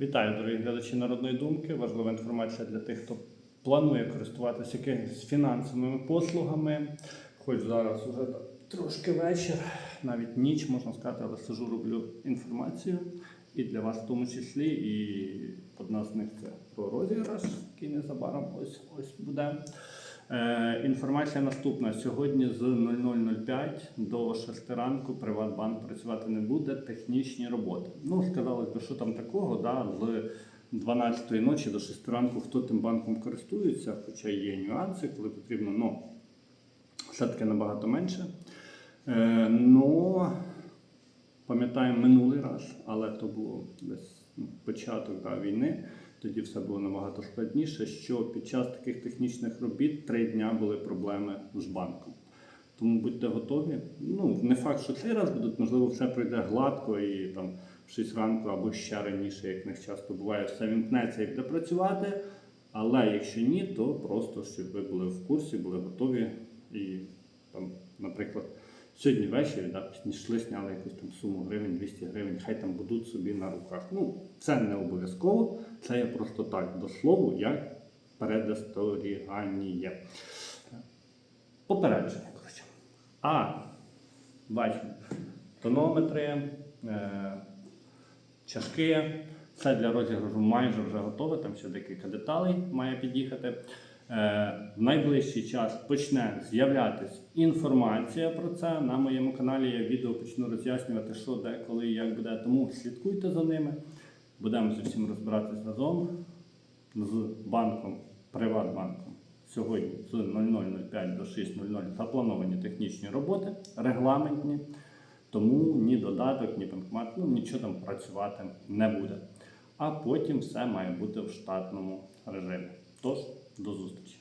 Вітаю, дорогі глядачі Народної думки. Важлива інформація для тих, хто планує користуватися якимись фінансовими послугами. Хоч зараз уже трошки вечір, навіть ніч, можна сказати, але сижу, роблю інформацію. І для вас в тому числі. І одна з них це про розіграш, який незабаром ось ось буде. Е, інформація наступна. Сьогодні з 00.05 до 6 ранку Приватбанк працювати не буде. Технічні роботи. Ну, сказали би, що там такого, да, з 12-ї ночі до 6 ранку хто тим банком користується, хоча є нюанси, коли потрібно, ну, все-таки набагато менше. Е, ну, пам'ятаємо минулий раз, але то було десь ну, початок да, війни. Тоді все було набагато складніше, що під час таких технічних робіт три дня були проблеми з банком. Тому будьте готові. Ну, не факт, що цей раз будуть, можливо, все пройде гладко і там в 6 ранку або ще раніше, як них часто буває, все вімкнеться і буде працювати. Але якщо ні, то просто щоб ви були в курсі, були готові і там, наприклад, сьогодні ввечері да, пішли, зняли якусь там суму гривень, 200 гривень, хай там будуть собі на руках. Ну, це не обов'язково, це є просто так, до слову, як передосторігання. Попередження, коротше. А, бачимо, тонометри, е, чашки. Все для розіграшу майже вже готове, там ще декілька деталей має під'їхати. Е, в найближчий час почне з'являтися інформація про це. На моєму каналі я відео почну роз'яснювати, що, де, коли і як буде. Тому слідкуйте за ними. Будемо з усім розбиратись разом з банком, Приватбанком. Сьогодні з 00.05 до 6.00 заплановані технічні роботи, регламентні. Тому ні додаток, ні банкомат, ну нічого там працювати не буде. А потім все має бути в штатному режимі. Тож, до зустрічі.